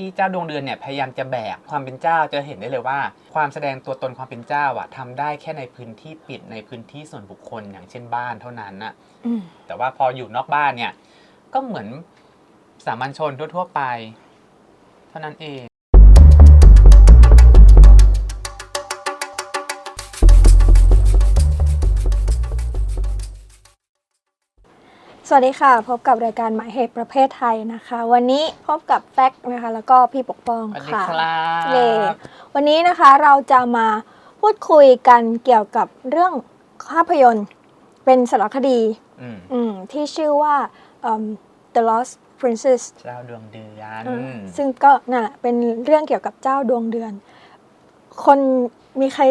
ที่เจ้าดวงเดือนเนี่ยพยายามจะแบกความเป็นเจ้าจะเห็นได้เลยว่า ความแสดงตัวตนความเป็นเจ้าอะทำได้แค่ในพื้นที่ปิดในพื้นที่ส่วนบุคคลอย่างเช่นบ้านเท่านั้นน่ะอืมแต่ว่าพออยู่นอกบ้านเนี่ย ก็เหมือนสามัญชนทั่วๆไป เท่านั้นเอง สวัสดีค่ะ พบกับรายการหมายเหตุประเภทไทยนะคะ วันนี้พบกับแฟกนะคะ แล้วก็พี่ปกป้องสวัสดีค่ะครับเย่วันนี้นะคะเราจะมาพูดคุยกันเกี่ยวกับเรื่องภาพยนตร์ เป็นสารคดีอืมอืมที่ชื่อว่าอืม The Lost Princess เจ้าดวงเดือนอืมซึ่งก็นั่นแหละเป็นเรื่องเกี่ยวกับเจ้าดวงเดือน คนมีใคร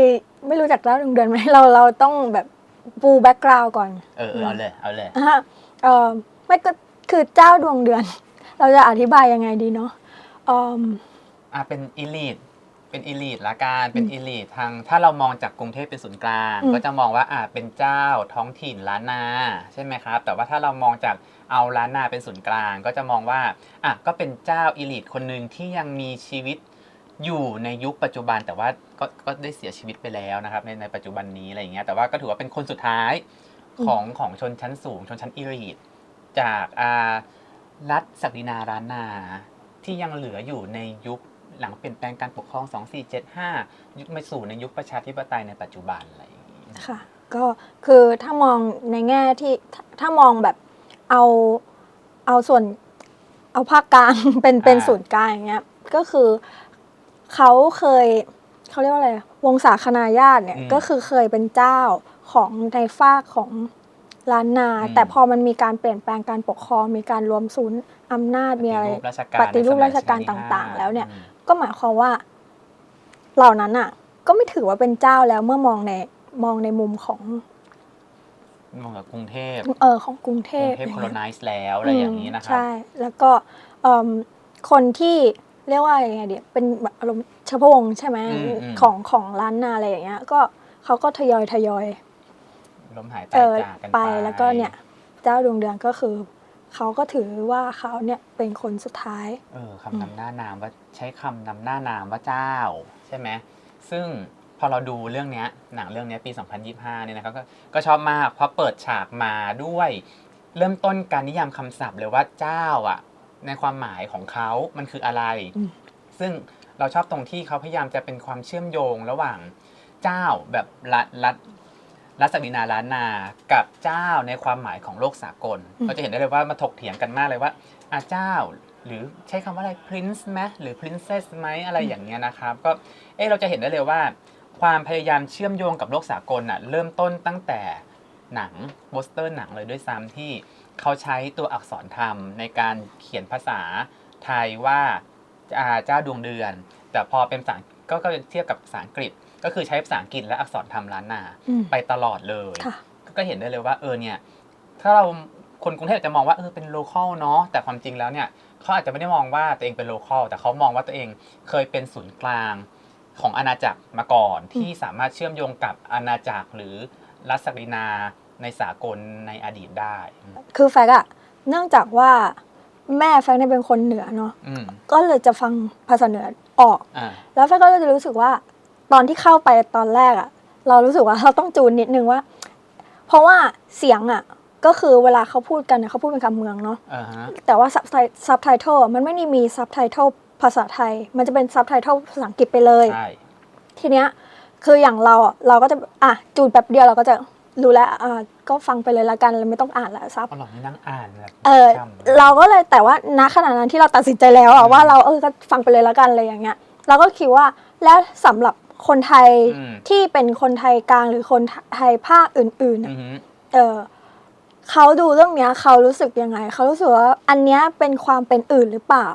ไม่รู้จักเจ้าดวงเดือนไหมเราเราต้องแบบปูแบ็กกราวด์ก่อนเออเออเอาเลยเอาเลยอะ เออไม่ก็คือเจ้าดวงเดือน เราจะอธิบายยังไงดีเนาะอืมอะเป็นอีลีทเป็นอีลีทละกันเป็นอีลีททางถ้าเรามองจากกรุงเทพเป็นศูนย์กลางอืมก็จะมองว่าอะเป็นเจ้าท้องถิ่นล้านนาใช่ไหมครับ แต่ว่าถ้าเรามองจากเอาล้านนาเป็นศูนย์กลาง ก็จะมองว่าอะก็เป็นเจ้าอีลีทคนหนึ่งที่ยังมีชีวิตอยู่ในยุคปัจจุบันแต่ว่าก็ก็ได้เสียชีวิตไปแล้วนะครับในในปัจจุบันนี้อะไรอย่างเงี้ยแต่ว่าก็ถือว่าเป็นคนสุดท้าย ของของชนชั้นสูง ชนชั้นอีลีทจากอ่ารัฐศักดินาล้านนาที่ยังเหลืออยู่ในยุคหลังเปลี่ยนแปลงการปกครอง 2475 ยุคมาสู่ในยุคประชาธิปไตยในปัจจุบันอะไรอย่างนี้ค่ะ ก็คือถ้ามองในแง่ที่ถ้าถ้ามองแบบเอาเอาส่วนเอาภาคกลางเป็นเป็นศูนย์กลางอย่างเงี้ยก็คือเขาเคยเขาเรียกว่าอะไรวงศาคณาญาติเนี่ยก็คือเคยเป็นเจ้า ของในฝากของล้านนาแต่พอมันมีการเปลี่ยนแปลงการปกครองมีการรวมศูนย์อำนาจมีอะไร ปฏิรูปราชการปฏิรูปในสมัยราชการรัชกาลที่ต่างห้ๆแล้วเนี่ยอืมก็หมายความว่า เหล่านั้นอะ ก็ไม่ถือว่าเป็นเจ้าแล้วเมื่อมองในมองในมุมของมองกับกรุงเทพเออของกรุงเทกรุพงเทพอย่างโคโลเงี้ยไนซ์แล้วอะไรอย่างนี้นะครั ใช่ แล้วก็เอิ่มคนที่เรียกว่ายังไงเดียเป็นแบบอารมณ์เฉพาะวงศ์ใช่ไหมอืมอืม ของของร้านนาอะไรอย่างเงี้ย ก็เขาก็ทยอยทยอย ล้มหายเอตายอจากกันไปไปแล้วก็เนี่ยเจ้าดวงเดือนก็คือเขาก็ถือว่าเขาเนี่ยเป็นคนสุดท้าย เออคำนำหน้านามว่าใช้คำนำหน้านามว่าเจ้า ใช่ไหมซึ่งพอเราดูเรื่องเนี้ยหนังเรื่องเนี้ยปี 2025 เนี่ยนะครับก็ก็ชอบมากเพราะเปิดฉากมาด้วย เริ่มต้นการนิยามคำศัพท์เลยว่าเจ้าอะ ในความหมายของเขามันคืออะไร อืม ซึ่งเราชอบตรงที่เขาพยายามจะเป็นความเชื่อมโยงระหว่างเจ้าแบบรัฐรัฐ รัฐศักดินาล้านนากับเจ้าในความหมายของโลกสากลอืมเราจะเห็นได้เลยว่ามาถกเถียงกันมากเลยว่าอาเจ้าหรือใช้คำว่าอะไร prince ไหมหรือ princess ไหมอะไรอย่างเงี้ยนะครับ ก็เออเราจะเห็นได้เลยว่า ความพยายามเชื่อมโยงกับโลกสากลน่ะเริ่มต้นตั้งแต่หนังโปสเตอร์หนังเลยด้วยซ้ำที่เขาใช้ตัวอักษรธรรมในการเขียนภาษาไทยว่าอ่าเจ้าดวงเดือน แต่พอเป็นภาษาก็ก็เทียบกับภาษาอังกฤษ ก็คือใช้ภาษาอังกฤษและอักษรธรรมล้านนาอืมไปตลอดเลยค่ะก็เห็นได้เลยว่าเออเนี่ยถ้าเราคนกรุงเทพอาจจะมองว่าเออเป็นโลคอลเนาะแต่ความจริงแล้วเนี่ยเขาอาจจะไม่ได้มองว่าตัวเองเป็นโลคอลแต่เขามองว่าตัวเองเคยเป็นศูนย์กลางของอาณาจักรมาก่อน ที่สามารถเชื่อมโยงกับอาณาจักรหรือรัฐศักดินาในสากลในอดีตได้ คือแฟกอะเนื่องจากว่าแม่แฟกเนี่ยเป็นคนเหนือเนาะอืมก็เลยจะฟังภาษาเหนือออกอ่าแล้วแฟนก็จะรู้สึกว่า ตอนที่เข้าไปตอนแรกอะเรารู้สึกว่าเราต้องจูนนิดนึงว่า เพราะว่าเสียงอะก็คือเวลาเขาพูดกันเนี่ยเขาพูดเป็นคำเมืองเนาะอ่าฮะแต่ว่าซับไทซับไตเติลมันไม่ได้มีซับไตเติลภาษาไทย มันจะเป็นซับไตเติลภาษาอังกฤษไปเลยใช่ทีเนี้ยคืออย่างเราอะเราก็จะอะจูนแป๊บเดียวเราก็จะรู้แล้วอะก็ฟังไปเลยละกันเราไม่ต้องอ่านละซับเอาหลอกนี่นั่งอ่านแบบเออจำเราก็เลยแต่ว่าณขณะนั้นที่เราตัดสินใจแล้วอือะมว่าเราเออก็ฟังไปเลยแล้วกันอะไรอย่างเงี้ยเราก็คิดว่าแล้วสำหรับ คนไทยอืม ที่เป็นคนไทยกลางหรือคนไทยภาคอื่นๆอือะอฮึเออเขาดูเรื่องเนี้ยเขารู้สึกยังไงเขารู้สึกว่าอันเนี้ยเป็นความเป็นอื่นหรือเปล่า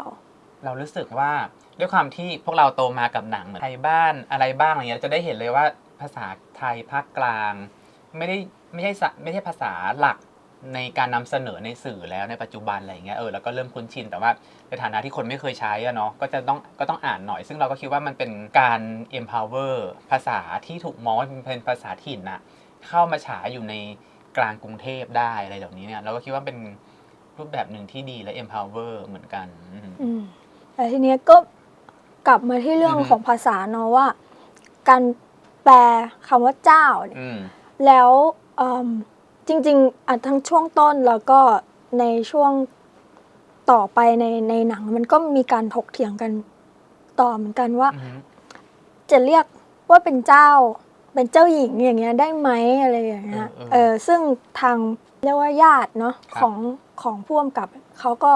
เรารู้สึกว่าด้วยความที่พวกเราโตมากับหนังเหมือนไทยบ้านอะไรบ้างอะไรเงี้ยเราจะได้เห็นเลยว่าภาษาไทยภาคกลาง ไม่ได้ไม่ใช่สะไม่ใช่ภาษาหลัก ในการนำเสนอในสื่อแล้วในปัจจุบันอะไรเงี้ยเออแล้วก็เริ่มคุ้นชินแต่ว่าในฐานะที่คนไม่เคยใช้อะเนาะก็จะต้องก็ต้องอ่านหน่อย ซึ่งเราก็คิดว่ามันเป็นการ empower ภาษาที่ถูกมองว่าเป็นภาษาถิ่นน่ะเข้ามาฉายอยู่ในกลางกรุงเทพได้อะไรแบบนี้เนี่ยเราก็คิดว่าเป็นรูปแบบหนึ่งที่ดีและ empower เหมือนกันอืมอืมแต่ทีเนี้ยก็กลับมาที่เรื่องอือฮึของภาษาเนาะว่า การแปลคำว่าเจ้าเนี่ยอืมแล้วเอิ่ม จริงๆอะทั้งช่วงต้นแล้วก็ในช่วงต่อไปในในหนัง มันก็มีการถกเถียงกันต่อเหมือนกันว่า อืมจะเรียกว่าเป็นเจ้า เป็นเจ้าหญิงอย่างเงี้ยได้ไหมอะไรอย่างเงี้ยเออเออเออซึ่งทางเรียกว่าญาติเนาะครับ ของของผู้กำกับเขาก็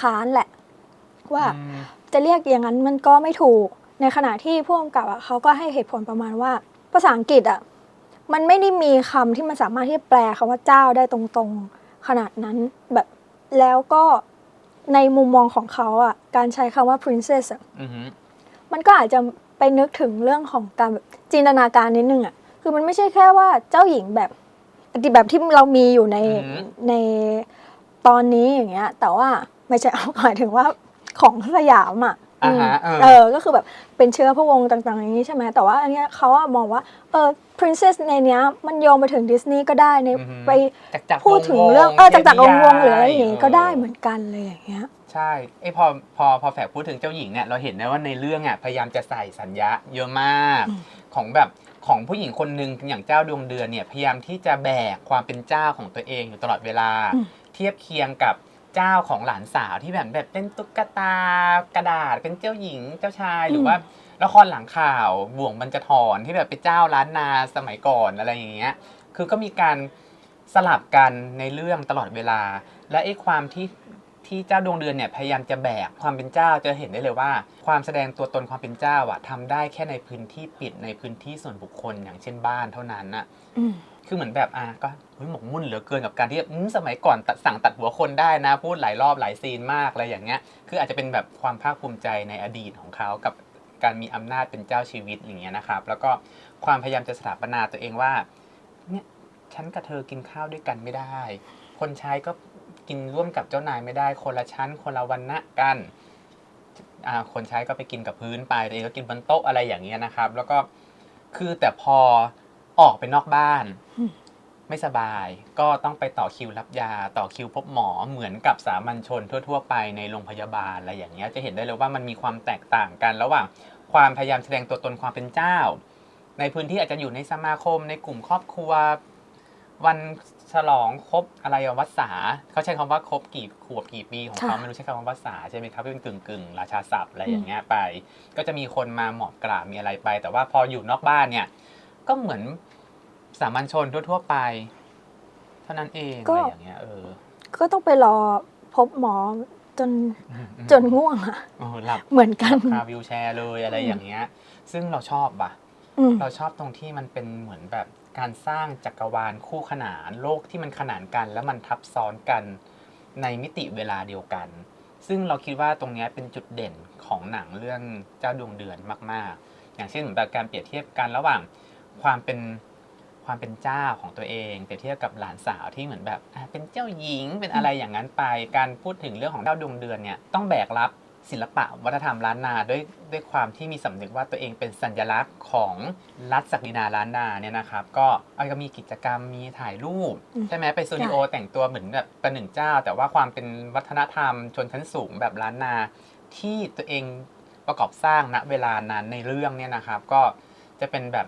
ค้านแหละ ว่าอืมจะเรียกอย่างนั้นมันก็ไม่ถูกในขณะที่ผู้กำกับอะเขาก็ให้เหตุผลประมาณว่า ภาษาอังกฤษอะ มันไม่ได้มีคำที่มันสามารถที่จะแปลคำว่าเจ้าได้ตรงๆขนาดนั้นแบบแล้วก็ในมุมมองของเขาอะการใช้คำว่า princess อะอืมมันก็อาจจะไปนึกถึงเรื่องของการแบบจินตนาการนิดนึงอะคือมันไม่ใช่แค่ว่าเจ้าหญิงแบบแบบที่เรามีอยู่ในอืมในตอนนี้อย่างเงี้ย แต่ว่าไม่ใช่หมายถึงว่าของสยามอะ อ่าฮะอืมเออ เออ ก็คือแบบเป็นเชื้อพระวงศ์ต่างๆอย่างนี้ใช่ไหม แต่ว่าอันเนี้ยเขาอะมองว่า เออ princess ในเนี้ยมันโยงไปถึงดิสนีย์ก็ได้ในอือฮึ ไปจากจากพูดถึงเรื่อง เออจากจากวงวงศ์หรืออะไรอย่างงี้ก็ได้เหมือนกันเลยอย่างเงี้ย ใช่ไอยพอพอพอแฝกพูดถึงเจ้าหญิงเนี่ยเราเห็นได้ว่าในเรื่องอะพยายามจะใส่สัญญาเยอะมากอืม ของแบบของผู้หญิงคนหนึ่งอย่างเจ้าดวงเดือนเนี่ยพยายามที่จะแบกความเป็นเจ้าของตัวเองอยู่ตลอดเวลาอืมเทียบเคียงกับ เจ้าของหลานสาวที่แบบแบบเป็นตุ๊กตากระดาษเป็นเจ้าหญิงเจ้าชายหรือว่าละครหลังข่าวบ่วงบรรจทรที่แบบเป็นเจ้าล้านนาสมัยก่อนอะไรอย่างเงี้ย คือก็มีการสลับกันในเรื่องตลอดเวลา และไอ้ความที่ที่เจ้าดวงเดือนเนี่ยพยายามจะแบกความเป็นเจ้าจะเห็นได้เลยว่า ความแสดงตัวตนความเป็นเจ้าอะทำได้แค่ในพื้นที่ปิดในพื้นที่ส่วนบุคคลอย่างเช่นบ้านเท่านั้นน่ะอืม คือเหมือนแบบอะก็หมกมุ่นเหลือเกินกับการที่สมัยก่อนตัดสั่งตัดหัวคนได้นะ พูดหลายรอบหลายซีนมากอะไรอย่างเงี้ย คืออาจจะเป็นแบบความภาคภูมิใจในอดีตของเขากับการมีอำนาจเป็นเจ้าชีวิตอย่างเงี้ยนะครับ แล้วก็ความพยายามจะสถาปนาตัวเองว่าเนี่ยฉันกับเธอกินข้าวด้วยกันไม่ได้ คนใช้ก็กินร่วมกับเจ้านายไม่ได้ คนละชั้น คนละวันนะกันอ่าคนใช้ก็ไปกินกับพื้นไปตัวเองก็กินบนโต๊ะอะไรอย่างเงี้ยนะครับ แล้วก็คือแต่พอ ออกไปนอกบ้านอืมไม่สบายก็ต้องไปต่อคิวรับยา ต่อคิวพบหมอเหมือนกับสามัญชนทั่ว ๆ ไปในโรงพยาบาลอะไรอย่างเงี้ยจะเห็นได้เลยว่ามันมีความแตกต่างกัน ระหว่างความพยายามแสดงตัวตนความเป็นเจ้า ในพื้นที่อาจจะอยู่ในสมาคม ในกลุ่มครอบครัว วันฉลองครบอะไรอะวัดสาเขาใช้คำว่าครบกี่ขวบกี่ปีของเขาค่ะไม่รู้ใช้คำว่าวัดสาใช่ไหมครับเป็นกึ่งกึ่งๆราชาศัพท์อะไรอย่างเงี้ยไป ก็จะมีคนมาหมอบกราบมีอะไรไป แต่ว่าพออยู่นอกบ้านเนี่ย ก็เหมือนสามัญชนทั่ว ๆ ไป เท่านั้นเองก็ อะไรอย่างเงี้ยเออก็ต้องไปรอพบหมอจนอืมอืมจนง่วงอะโอ้หลับเหมือนกัน คาวิวแชร์เลยอะไรอย่างเงี้ย ซึ่งเราชอบปะอืมเราชอบตรงที่มันเป็นเหมือนแบบการสร้างจักรวาลคู่ขนานโลกที่มันขนานกันแล้วมันทับซ้อนกันในมิติเวลาเดียวกัน ซึ่งเราคิดว่าตรงเนี้ยเป็นจุดเด่นของหนังเรื่องเจ้าดวงเดือนมาก ๆ อย่างเช่นเหมือนแบบการเปรียบเทียบกันระหว่าง ความเป็นความเป็นเจ้าของตัวเองเปรียบเทียบกับหลานสาวที่เหมือนแบบอะเป็นเจ้าหญิงเป็นอะไรอย่างนั้นไป การพูดถึงเรื่องของเจ้าดวงเดือนเนี่ยต้องแบกรับศิลปะวัฒนธรรมล้านนาด้วยด้วยความที่มีสำนึกว่าตัวเองเป็นสัญลักษณ์ของรัฐศักดินาล้านนาเนี่ยนะครับ ก็เอาก็มีกิจกรรมมีถ่ายรูปอืมใช่ไหมไปสตูดิโอแต่งตัวเหมือนแบบประหนึ่งเจ้า แต่ว่าความเป็นวัฒนธรรมชนชั้นสูงแบบล้านนา ที่ตัวเองประกอบสร้างณเวลานั้นในเรื่องเนี่ยนะครับ ก็จะเป็นแบบ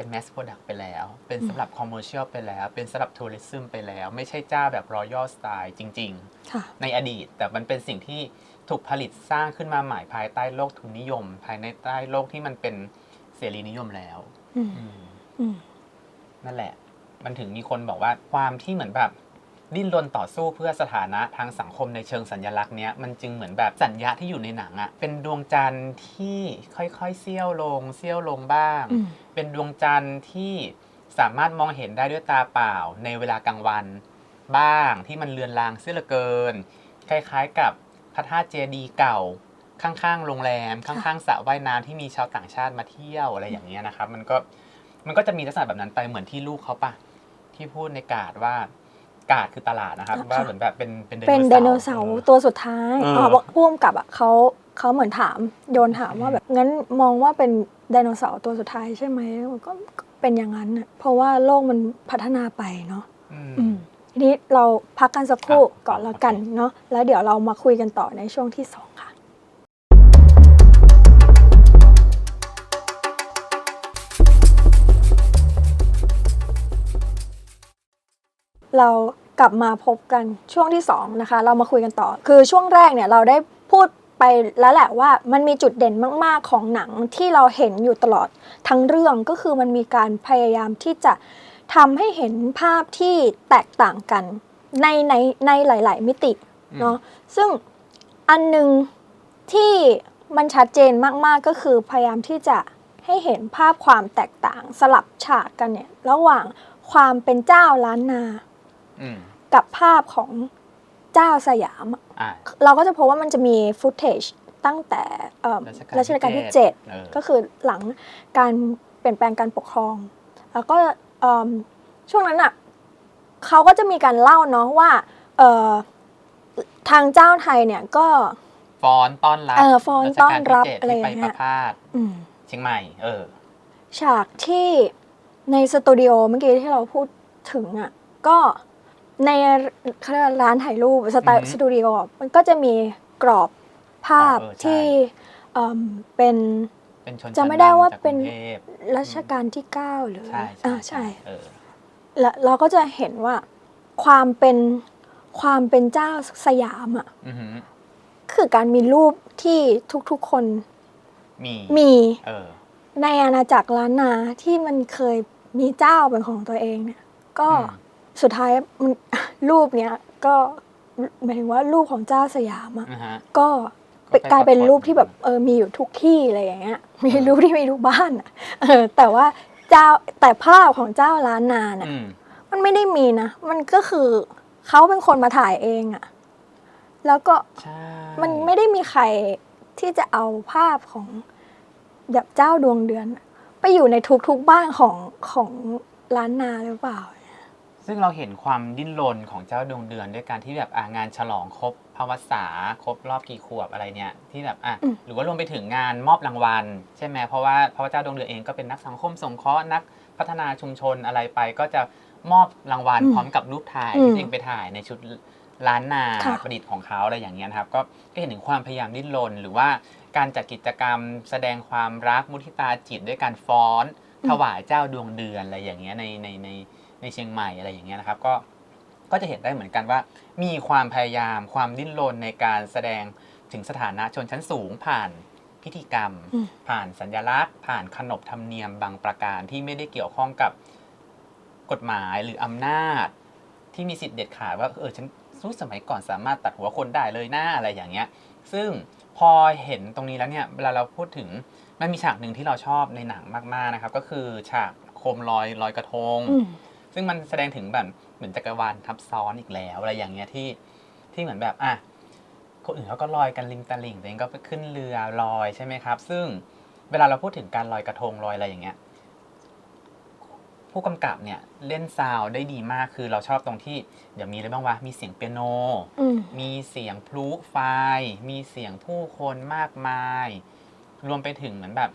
เป็นแมสโปรดักต์ไปแล้ว เป็นสำหรับคอมเมอร์เชียลไปแล้ว เป็นสำหรับทัวริซึมไปแล้ว ไม่ใช่เจ้าแบบรอยัลสไตล์จริง ค่ะ ๆ ในอดีต แต่มันเป็นสิ่งที่ถูกผลิตสร้างขึ้นมาใหม่ภายใต้โลกทุนนิยม ภายในใต้โลกที่มันเป็นเสรีนิยมแล้ว อืมอืมอืมนั่นแหละ มันถึงมีคนบอกว่าความที่เหมือนแบบ ดิ้นรนต่อสู้เพื่อสถานะทางสังคมในเชิงสัญลักษณ์เนี้ยมันจึงเหมือนแบบสัญญาที่อยู่ในหนังอะเป็นดวงจันทร์ที่ค่อยๆเสี้ยวลงเสี้ยวลงบ้างอืมเป็นดวงจันทร์ที่สามารถมองเห็นได้ด้วยตาเปล่าในเวลากลางวัน บ้างที่มันเลือนลางเสียเหลือเกิน คล้ายๆกับพระธาตุเจดีย์เก่าข้างๆ โรงแรม ข้างๆสระว่ายน้ำที่มีชาวต่างชาติมาเที่ยวอะไรอย่างเงี้ยนะครับ มันก็มันก็จะมีลักษณะแบบนั้นไปเหมือนที่ลูกเขาปะที่พูดในกาดว่า กาดคือตลาดนะครับค่ะว่าเหมือนแบบเป็นเป็นเป็นไดโนเสาร์ตัวสุดท้ายเอออ๋อ๋อบอกพ่วงกับอะเขาเขาเหมือนถามโยนถามว่าแบบงั้นมองว่าเป็นไดโนเสาร์ตัวสุดท้ายใช่ไหมมันก็ก็เป็นอย่างนั้นน่ะเพราะว่าโลกมันพัฒนาไปเนาะอืมอืมทีนี้เราพักกันสักครู่ครับก่อนแล้วกันเนาะแล้วเดี๋ยวเรามาคุยกันต่อในช่วงที่สอง เรากลับมาพบกันช่วงที่สองนะคะ เรามาคุยกันต่อ คือช่วงแรกเนี่ยเราได้พูดไปแล้วแหละว่ามันมีจุดเด่นมาก ๆ ของหนังที่เราเห็นอยู่ตลอดทั้งเรื่องก็คือมันมีการพยายามที่จะทำให้เห็นภาพที่แตกต่างกันในในในหลาย ๆ มิติเนาะซึ่งอันหนึ่งที่มันชัดเจนมาก ๆ ก็คือพยายามที่จะให้เห็นภาพความแตกต่างสลับฉากกันเนี่ยระหว่างความเป็นเจ้าล้านนาอืม กับภาพของเจ้าสยามอะอ่าเราก็จะพบว่ามันจะมีฟุตเทจตั้งแต่เอ่อรัชกาลที่รัชกาลที่เจ็ด7เออก็คือหลังการเปลี่ยนแปลงการปกครอง แล้วก็เอิ่มช่วงนั้นอะเขาก็จะมีการเล่าเนาะว่าเอ่อทางเจ้าไทยเนี่ยก็ฟ้อนต้อนรับเออฟ้อนต้อนรับชกาลที่เจ็ดอะไรที่ไปอย่างเงี้ประยพาสอืมเชียงใหม่ เออ ฉากที่ในสตูดิโอเมื่อกี้ที่เราพูดถึงอะก็ ในเขาเรียกว่าร้านถ่ายรูปสไตอือล์ฮึสตูดิโออะมันก็จะมีกรอบภาพอ๋อเออใช่ ที่เอิ่มเป็น เป็นชนจำไม่ได้ว่าชั้เป็นจกกรุงทพรัชกาลที่ 9 หรือใช่อ่าใช่ใช่เออ แล้วเราก็จะเห็นว่าความเป็นความเป็นเจ้าสยามอะอือหือคือการมีรูปที่ทุกๆคนมีมีเออ ในอาณาจักรล้านนาที่มันเคยมีเจ้าเป็นของตัวเองเนี่ยก็อืม สุดท้ายมันรูปเนี้ยก็หมายถึงว่ารูปของเจ้าสยามอะอือฮะ ก็ก็ไปกลายเป็นปรากฏ รูปที่แบบเออมีอยู่ทุกที่อะไรอย่างเงี้ย มีรูปที่มีทุกบ้านอะเออแต่ว่าเจ้าแต่ภาพของเจ้าล้านนาเนี่ยอืมมันไม่ได้มีนะ มันก็คือเขาเป็นคนมาถ่ายเองอะแล้วก็ใช่มันไม่ได้มีใครที่จะเอาภาพของแบบเจ้าดวงเดือนอะไปอยู่ในทุกๆบ้านของของล้านนาหรือเปล่า ซึ่งเราเห็นความดิ้นรนของเจ้าดวงเดือนด้วยการที่แบบอ่างานฉลองครบพวสาครบรอบกี่ขวบอะไรเนี่ยที่แบบอะอืมหรือว่ารวมไปถึงงานมอบรางวัล ใช่ไหมเพราะว่าเพราะว่าเจ้าดวงเดือนเองก็เป็นนักสังคมสงเคราะห์นักพัฒนาชุมชนอะไรไป ก็จะมอบรางวัลอืมพร้อมกับรูปถ่ายอืมที่ตัวเองไปถ่ายในชุดล้านนาค่ะประดิษฐ์ของเขาอะไรอย่างเงี้ยนะครับก็ก็เห็นถึงความพยายามดิ้นรนหรือว่าการจัดกิจกรรมแสดงความรักมุทิตาจิตด้วยการฟ้อนถวายเจ้าดวงเดือนอะไรอย่างเงี้ยในในใน ในเชียงใหม่อะไรอย่างเงี้ยนะครับ ก็ก็จะเห็นได้เหมือนกันว่า มีความพยายามความดิ้นรนในการแสดงถึงสถานะชนชั้นสูงผ่านพิธีกรรม อืม ผ่านสัญลักษณ์ ผ่านขนบธรรมเนียมบางประการที่ไม่ได้เกี่ยวข้องกับกฎหมายหรืออำนาจ ที่มีสิทธิ์เด็ดขาดว่าเออฉันรู้สมัยก่อนสามารถตัดหัวคนได้เลยหน้าอะไรอย่างเงี้ย ซึ่งพอเห็นตรงนี้แล้วเนี่ยเวลาเราพูดถึงมันมีฉากหนึ่งที่เราชอบในหนังมากๆนะครับ ก็คือฉากโคมลอยลอยกระทง อืม ซึ่งมันแสดงถึงแบบเหมือนจักรวาลทับซ้อนอีกแล้วอะไรอย่างเงี้ยที่ที่เหมือนแบบอะคนอื่นเขาก็ลอยกันริมตลิ่งตัวเองก็ไปขึ้นเรือลอยใช่ไหมครับ ซึ่งเวลาเราพูดถึงการลอยกระทงลอยอะไรอย่างเงี้ย ผู้กำกับเนี่ยเล่นซาวด์ได้ดีมากคือเราชอบตรงที่ เดี๋ยวมีอะไรบ้างวะมีเสียงเปียโนอืมมีเสียงพลุไฟ มีเสียงผู้คนมากมาย รวมไปถึงเหมือนแบบ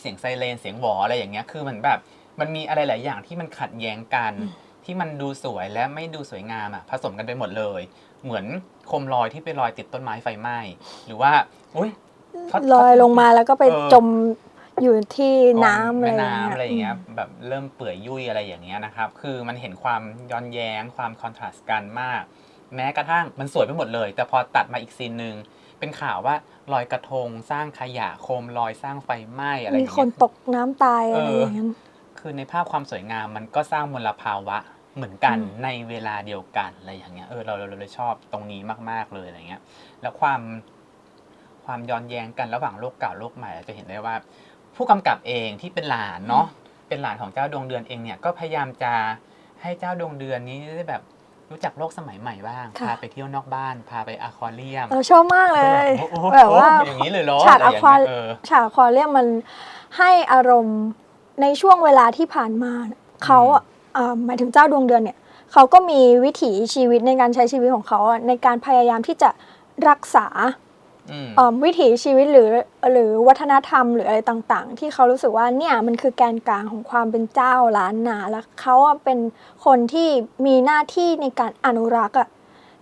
เสียงไซเรนเสียงหวออะไรอย่างเงี้ย คือเหมือนแบบ มันมีอะไรหลายอย่างที่มันขัดแย้งกันอืมที่มันดูสวยและไม่ดูสวยงามอะผสมกันไปหมดเลย เหมือนโคมลอยที่ไปลอยติดต้นไม้ไฟไหม้หรือว่าอุ้ยเขาลอยลงมาแล้วก็ไปเออ จมอยู่ที่น้ำอะไรแม่อย่างน้ำอะไรอย่างเงี้เงี้ยยแบบเริ่มเปื่อยยุ่ยอะไรอย่างเงี้ยนะครับ คือมันเห็นความย้อนแย้งความคอนทราสต์กันมาก แม้กระทั่งมันสวยไปหมดเลย แต่พอตัดมาอีกซีนหนึ่งเป็นข่าวว่าลอยกระทงสร้างขยะโคมลอยสร้างไฟไหม้อะไรอมีย่างคนเงี้ยตกน้ำตายอะไรเอออ อย่างนั้น คือในภาพความสวยงามมันก็สร้างมลภาวะเหมือนกันอืมในเวลาเดียวกันอะไรอย่างเงี้ยเออเราเราเราเลยชอบตรงนี้มากๆเลยอะไรเงี้ย แล้วความความย้อนแย้งกันระหว่างโลกเก่าโลกใหม่เราจะเห็นได้ว่า ผู้กำกับเองที่เป็นหลานเนาะเป็นหลานของเจ้าดวงเดือนเองเนี่ยก็พยายามจะให้เจ้าดวงเดือนนี้ได้แบบรู้จักโลกสมัยใหม่บ้างค่ะพาไปเที่ยวนอกบ้านพาไปอควาเรียมเราชอบมากเลยโอ้โหแบบว่าอย่างนี้เลยเหรอฉากะไรย่งเงี้ยอควาเออฉากควาเรียมมันให้อารมณ์ ในช่วงเวลาที่ผ่านมาเนี่ยเขาอะอ่าหมายถึงเจ้าดวงเดือนเนี่ยเขาก็มีวิถีชีวิตในการใช้ชีวิตของเขาอะในการพยายามที่จะรักษาอืม เอิ่มวิถีชีวิตหรือหรือวัฒนธรรมหรืออะไรต่างๆ ที่เขารู้สึกว่าเนี่ยมันคือแกนกลางของความเป็นเจ้าล้านนาแล้วเขาอะเป็นคนที่มีหน้าที่ในการอนุรักษ์อะ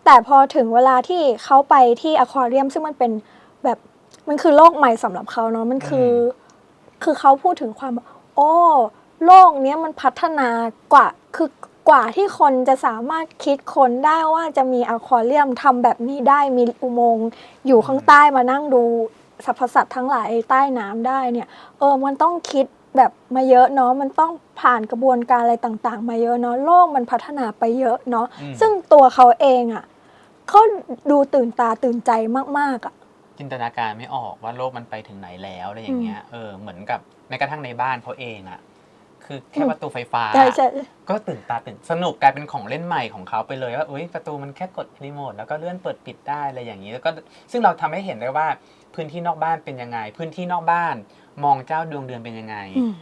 แต่พอถึงเวลาที่เขาไปที่อควาเรียมซึ่งมันเป็นแบบมันคือโลกใหม่สำหรับเขาเนาะมันคืออคือเขาพูดถึงความแบบโอ้ โลกเนี้ยมันพัฒนากว่า คือกว่าที่คนจะสามารถคิดคนได้ว่าจะมีอควาเรียมทำแบบนี้ได้ มีอุโมงค์อยู่ข้างใต้มานั่งดูสรรพสัตว์ทั้งหลายใต้น้ำได้เนี่ย เออ มันต้องคิดแบบมาเยอะเนาะ มันต้องผ่านกระบวนการอะไรต่างๆ มาเยอะเนาะ โลกมันพัฒนาไปเยอะเนาะอืมซึ่งตัวเขาเองอะ่ะเขาดูตื่นตาตื่นใจมากๆอะจินตนาการไม่ออกว่าโลกมันไปถึงไหนแล้วอะไรอย่างเงี้ย เออ เหมือนกับ แม้กระทั่งในบ้านเขาเองอะคือแค่อืมประตูไฟฟ้า ใช่ใช่ก็ตื่นตาตื่นสนุกกลายเป็นของเล่นใหม่ของเขาไปเลยว่าเอ้ยประตูมันแค่กดรีโมทแล้วก็เลื่อนเปิดปิดได้อะไรอย่างนี้แล้วก็ซึ่งเราทำให้เห็นได้ว่าพื้นที่นอกบ้านเป็นยังไง พื้นที่นอกบ้านมองเจ้าดวงเดือนเป็นยังไงอืม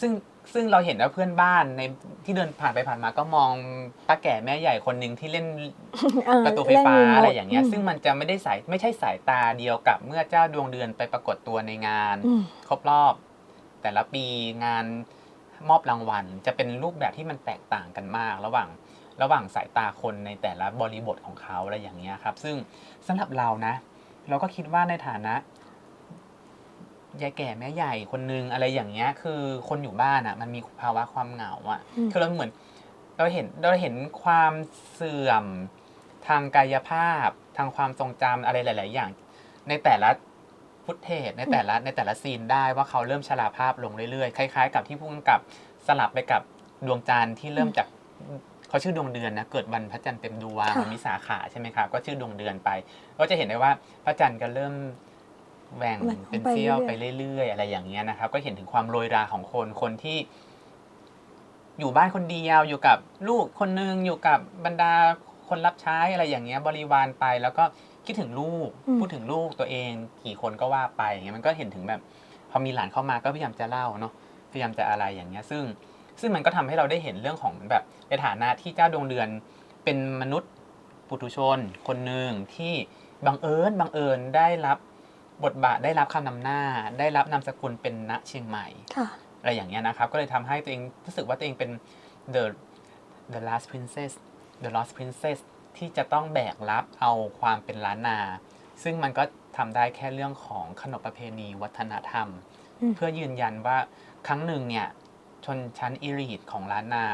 ซึ่งซึ่งเราเห็นว่าเพื่อนบ้านในที่เดินผ่านไปผ่านมาก็มองป้าแก่แม่ใหญ่คนหนึ่งที่เล่นเออประตูไฟฟ้าเล่นโมอะไรอย่างเงี้ยมซึ่งมันจะไม่ได้สายไม่ใช่สายตาเดียวกับเมื่อเจ้าดวงเดือนไปปรากฏตัวในงานอืมครบรอบ แต่ละปีงานมอบรางวัล จะเป็นรูปแบบที่มันแตกต่างกันมาก ระหว่างระหว่างสายตาคนในแต่ละบริบทของเขาอะไรอย่างเงี้ยครับ ซึ่งสำหรับเรานะ เราก็คิดว่าในฐานะยายแก่แม่ใหญ่คนนึงอะไรอย่างเงี้ย คือคนอยู่บ้านอะ มันมีภาวะความเหงาอะอืมคือเราเหมือนเราเห็นเราเห็นความเสื่อมทางกายภาพ ทางความทรงจำอะไรหลาย ๆ อย่าง ในแต่ละ ฟุตเทจในแต่ละในแต่ละซีนได้ว่าเขาเริ่มชราภาพลงเรื่อยๆ คล้ายๆ กับที่ผู้กำกับสลับไปกับดวงจันทร์ที่เริ่มจากเขาชื่อดวงเดือนนะเกิดวันพระจันทร์เต็มดวงค่ะมันมีสาขาใช่ไหมครับก็ชื่อดวงเดือนไป ก็จะเห็นได้ว่าพระจันทร์ก็เริ่มแหว่งแหว่งเป็นไปเสี้ยวเรื่อยๆไปเรื่อยๆ อะไรอย่างเงี้ยนะครับ ก็เห็นถึงความโรยราของคนคนที่ อยู่บ้านคนเดียวอยู่กับลูกคนนึงอยู่กับบรรดาคนรับใช้อะไรอย่างเงี้ย บริวารไปแล้วก็ คิดถึงลูก อืม พูดถึงลูกตัวเองกี่คนก็ว่าไปอย่างเงี้ยมันก็เห็นถึงแบบ พอมีหลานเข้ามาก็พยายามจะเล่าเนาะพยายามจะอะไรอย่างเงี้ยซึ่งซึ่งมันก็ทำให้เราได้เห็นเรื่องของแบบในฐานะที่เจ้าดวงเดือนเป็นมนุษย์ปุถุชน คนหนึ่งที่บังเอิญบังเอิญได้รับบทบาทได้รับคำนำหน้า ได้รับนามสกุลเป็นณเชียงใหม่ ค่ะ อะไรอย่างเงี้ยนะครับ ก็เลยทำให้ตัวเองรู้สึกว่าตัวเองเป็น the the last princess the lost princess ที่จะต้องแบกรับเอาความเป็นล้านนา ซึ่งมันก็ทำได้แค่เรื่องของขนบประเพณีวัฒนธรรมอืมเพื่อยืนยันว่าครั้งหนึ่งเนี่ยชนชั้นอิริทของล้านนา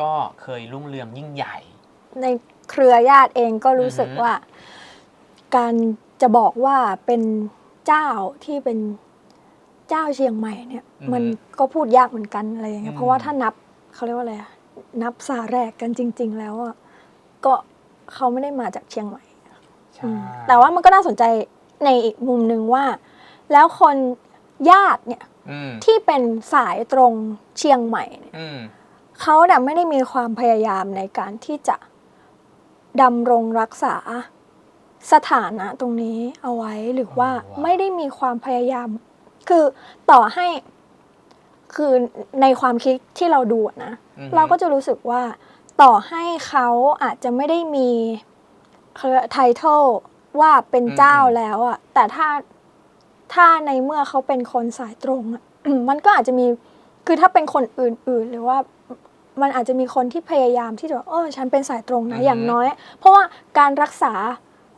ก็เคยรุ่งเรืองยิ่งใหญ่ ในเครือญาติเองก็รู้สึกอือฮึว่า การจะบอกว่าเป็นเจ้าที่เป็นเจ้าเชียงใหม่เนี่ย มันก็พูดยากเหมือนกันอะไรอย่างเงี้ยเพราะว่าถ้านับเขาเรียกว่าอะไรอะนับสาแรกกันจริง ๆ แล้วอะก็ เขาไม่ได้มาจากเชียงใหม่ ใช่อืมแต่ว่ามันก็น่าสนใจในอีกมุมหนึ่งว่า แล้วคนญาติเนี่ยอืมที่เป็นสายตรงเชียงใหม่เนี่ยอืมเขาเนี่ยไม่ได้มีความพยายามในการที่จะดำรงรักษาสถานะตรงนี้เอาไว้หรือว่าอ๋อว่ะไม่ได้มีความพยายาม คือต่อให้คือในความคิดที่เราดูอะนะ อืมเราก็จะรู้สึกว่า ต่อให้เขาอาจจะไม่ได้มีไททลว่าเป็นเจ้าแล้วอะแต่ถ้าถ้าในเมื่อเขาเป็นคนสายตรงอะมันก็อาจจะมีคือถ้าเป็นคนอื่น ๆ หรือว่ามันอาจจะมีคนที่พยายามที่จะเออฉันเป็นสายตรงนะอือฮึอย่างน้อย เพราะว่าการรักษา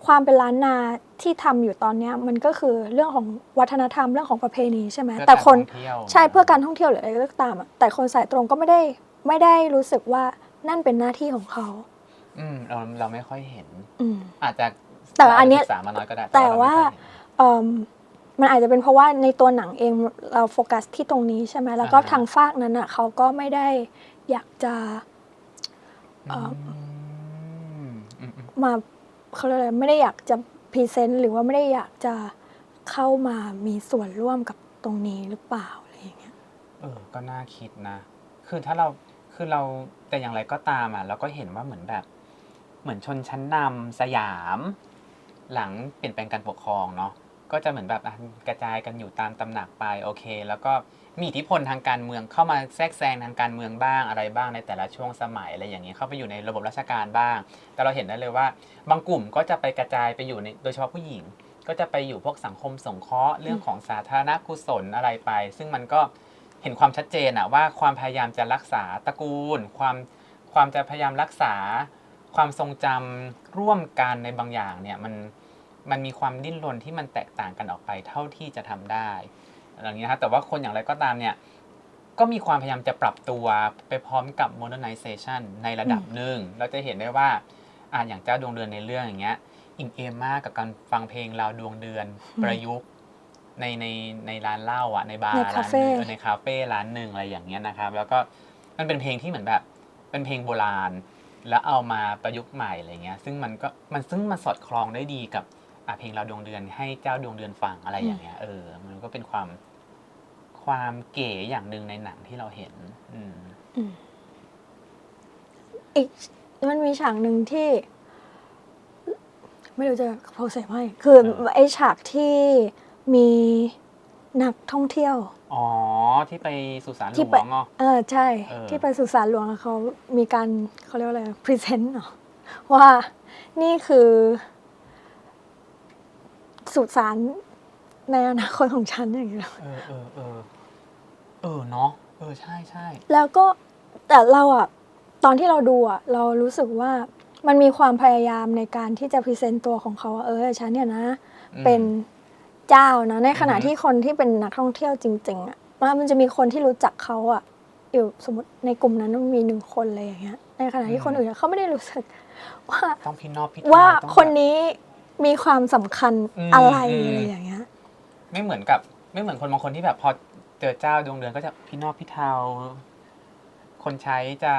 ความเป็นล้านนาที่ทำอยู่ตอนเนี้ยมันก็คือเรื่องของวัฒนธรรมเรื่องของประเพณีใช่ไหมเพื่อแต่การคนท่องเที่ยวใช่เพื่อการท่องเที่ยวหรืออะไรก็ตามอะแต่คนสายตรงก็ไม่ได้ไม่ได้รู้สึกว่า นั่นเป็นหน้าที่ของเขา อืมเราเราไม่ค่อยเห็น อืม อาจจะแต่ว่าอันเนี้ย ศึกษามาน้อยก็ได้แต่เรไม่ว่าค่อยเห็น เอิ่มมันอาจจะเป็นเพราะว่าในตัวหนังเองเราโฟกัสที่ตรงนี้ใช่ไหมแล้วก็อ่าฮะ ทางฝากนั้นอะเขาก็ไม่ได้อยากจะ เอ่ออืมอืมอืม มาเขาเรียกอะไรไม่ได้อยากจะพรีเซนต์หรือว่าไม่ได้อยากจะเข้ามามีส่วนร่วมกับตรงนี้หรือเปล่าอะไรอย่างเงี้ย เออ ก็น่าคิดนะ คือถ้าเรา คือเราแต่อย่างไรก็ตามอะเราก็เห็นว่าเหมือนแบบ เหมือนชนชั้นนำสยาม หลังเปลี่ยนแปลงการปกครองเนาะก็จะเหมือนแบบอะกระจายกันอยู่ตามตำหนักไปโอเค แล้วก็มีอิทธิพลทางการเมืองเข้ามาแทรกแซงทางการเมืองบ้างอะไรบ้างในแต่ละช่วงสมัยอะไรอย่างเงี้ยเข้าไปอยู่ในระบบราชการบ้าง แต่เราเห็นได้เลยว่า บางกลุ่มก็จะไปกระจายไปอยู่ในโดยเฉพาะผู้หญิง ก็จะไปอยู่พวกสังคมสงเคราะห์เรื่องของสาธารณกุศลอะไรไป ซึ่งมันก็ เห็นความชัดเจนอะว่าความพยายามจะรักษาตระกูล ความความจะพยายามรักษา ความทรงจำร่วมกันในบางอย่างเนี่ยมันมันมีความดิ้นรนที่มันแตกต่างกันออกไปเท่าที่จะทำได้อะไรอย่างเงี้ยครับแต่ว่าคนอย่างไรก็ตามเนี่ยก็มีความพยายามจะปรับตัวไปพร้อมกับ modernization ในระดับหนึ่งเราจะเห็นได้ว่าอ่าอย่างเจ้าดวงเดือนในเรื่องอย่างเงี้ยอิ่มเอมมากกับการฟังเพลงราวดวงเดือนอืมประยุกต์ ในในในร้านเหล้าอะในบาร์ในร้านคาเฟ่ หนึ่งเออในคาเฟ่ร้านหนึ่งอะไรอย่างเงี้ยนะครับ แล้วก็มันเป็นเพลงที่เหมือนแบบเป็นเพลงโบราณ แล้วเอามาประยุกต์ใหม่อะไรเงี้ย ซึ่งมันก็มันซึ่งมันสอดคล้องได้ดีกับอะเพลงราวดวงเดือนให้เจ้าดวงเดือนฟังอะไรอย่างเงี้ยเออ มันก็เป็นความความเก๋อย่างหนึ่งในหนังที่เราเห็น อืม อีกมันมีฉากหนึ่งที่ ไม่รู้จะโพสไหมคือเออไอฉากที่ มีนักท่องเที่ยว อ๋อ ที่ไปสุสานหลที่วไปงอ๋อเออใช่ เออ ที่ไปสุสานหลวงแล้วเขามีการเขาเรียกว่าอะไรพรีเซนต์เหรอว่านี่คือ สุสานในอนาคตของฉันอย่างเงี้ย เออเออเออเออเนาะเออใช่ใช่แล้วก็แต่เราอะตอนที่เราดูอะเรารู้สึกว่ามันมีความพยายามในการที่จะพรีเซนต์ตัวของเขาว่าเออฉันเนี่ยนะ อืมเป็น เจ้านะในขณะอือฮึที่คนที่เป็นนักท่องเที่ยวจริง ๆอะว่ามันจะมีคนที่รู้จักเขาอะอยู่สมมติในกลุ่มนั้นมันมีหนึ่งคนเลยอย่างเงี้ยในขณะที่คนอื่นเขาไม่ได้รู้สึก ว่าต้องพี่นอบพี่ว่าทยต้องคนนี้มีความสำคัญอืมอะไรอืมอะไรอย่างเงี้ย ไม่เหมือนกับ ไม่เหมือนคนบางคนที่แบบพอเจอเจ้าดวงเดือนก็จะพี่นอบพี่เทา คนใช้จะ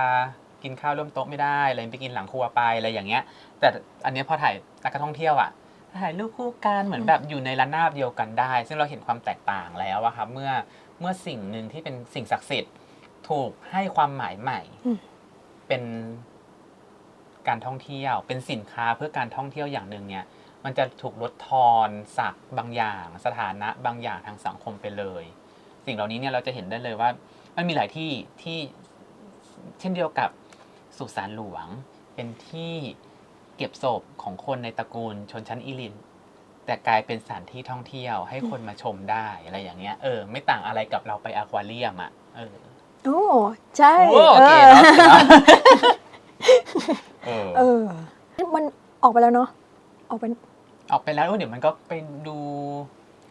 กินข้าวร่วมโต๊ะไม่ได้อะไรไปกินหลังครัวไปอะไรอย่างเงี้ย แต่อันเนี้ยพอถ่ายนักท่องเที่ยวอะ ถ่ายรูปคู่กันเหมือนแบบอยู่ในระนาบเดียวกันได้ ซึ่งเราเห็นความแตกต่างแล้วอะครับเมื่อเมื่อสิ่งหนึ่งที่เป็นสิ่งศักดิ์สิทธิ์ถูกให้ความหมายใหม่อืมเป็นการท่องเที่ยว เป็นสินค้าเพื่อการท่องเที่ยวอย่างหนึ่งเนี่ย มันจะถูกลดทอนศักดิ์บางอย่าง สถานะบางอย่างทางสังคมไปเลย สิ่งเหล่านี้เนี่ยเราจะเห็นได้เลยว่า มันมีหลายที่ที่เช่นเดียวกับสุสานหลวง เป็นที่ เก็บศพของคนในตระกูลชนชั้นอีลิน แต่กลายเป็นสถานที่ท่องเที่ยวให้คนมาชมได้อะไรอย่างเงี้ยเออไม่ต่างอะไรกับเราไปอควาเรียมอะเออโอ้ใช่โอ้โอเอเคอเนาะเนาะเออเออมันออกไปแล้วเนาะออกไปออกไปแล้วเออเดี๋ยวมันก็ไปดู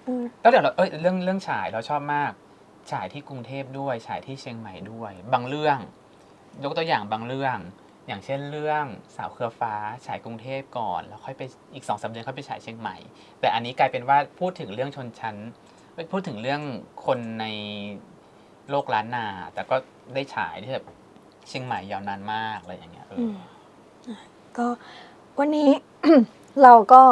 เออแล้วเดี๋ยวเราเอ้ยเรื่องเรื่องฉายเราชอบมาก ฉายที่กรุงเทพด้วย ฉายที่เชียงใหม่ด้วย บางเรื่อง ยกตัวอย่างบางเรื่อง อย่างเช่นเรื่องสาวเครือฟ้าฉายกรุงเทพก่อน แล้วค่อยไปอีกสองสามเดือนค่อยไปฉายเชียงใหม่ แต่อันนี้กลายเป็นว่าพูดถึงเรื่องชนชั้นเอ้ยพูดถึงเรื่องคนในโลกล้านนา แต่ก็ได้ฉายที่แบบเชียงใหม่ยาวนานมากอะไรอย่างเงี้ยเอออือมอะก็วันนี้เราก็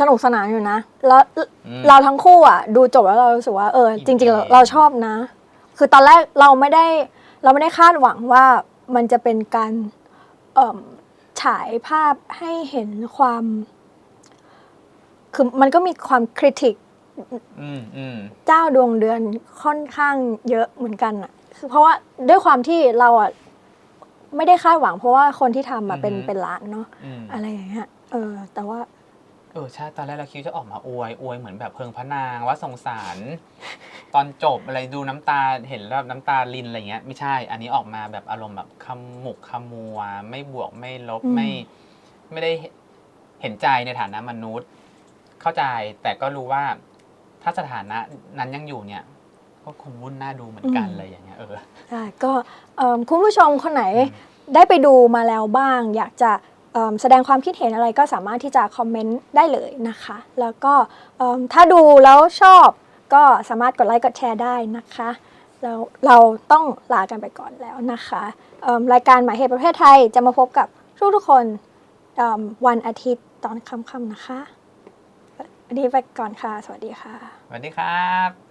สนุกสนานอยู่นะ แล้วอืมเราทั้งคู่อะ ดูจบแล้วเรารู้สึกว่าเอออิ่มจริงๆเราเอมเราชอบนะ คือตอนแรกเราไม่ได้ เราไม่ได้คาดหวังว่า มันจะเป็นการเอิ่มฉายภาพให้เห็นความคือมันก็มีความคริติกอืมอืมเจ้าดวงเดือนค่อนข้างเยอะเหมือนกันอะคือเพราะว่าด้วยความที่เราอะไม่ได้คาดหวัง เพราะว่าคนที่ทำอะเป็นอือฮึเป็นล้านเนาะอืมอะไรอย่างเงี้ยเออ แต่ว่า เออใช่ตอนแรกเราคิดว่าจะออกมาอวยอวยเหมือนแบบเพิงพระนางว่าสงสาร ตอนจบอะไรดูน้ำตาเห็นแล้วแบบน้ำตาลินอะไรเงี้ย ไม่ใช่ อันนี้ออกมาแบบอารมณ์แบบขมุกขมัว ไม่บวกไม่ลบอืม ไม่ ไม่ได้เห็นใจในฐานะมนุษย์ เข้าใจแต่ก็รู้ว่าถ้าสถานะนั้นยังอยู่เนี่ย ก็คงวุ่นน่าดูเหมือนกันเลยอย่างเงี้ยเออใช่ก็เอิ่มคุณผู้ชมคนไหนอืมได้ไปดูมาแล้วบ้าง อยากจะเอิ่ม แสดงความคิดเห็นอะไรก็สามารถที่จะคอมเมนต์ได้เลยนะคะ แล้วก็ถ้าดูแล้วชอบก็สามารถกดไลค์กดแชร์ได้นะคะแล้วเราต้องลากันไปก่อนแล้วนะคะรายการหมายเหตุประเภทไทยจะมาพบกับทุกทุกคนวันอาทิตย์ตอนค่ำๆนะคะวันนี้ไปก่อนค่ะ สวัสดีค่ะ สวัสดีครับ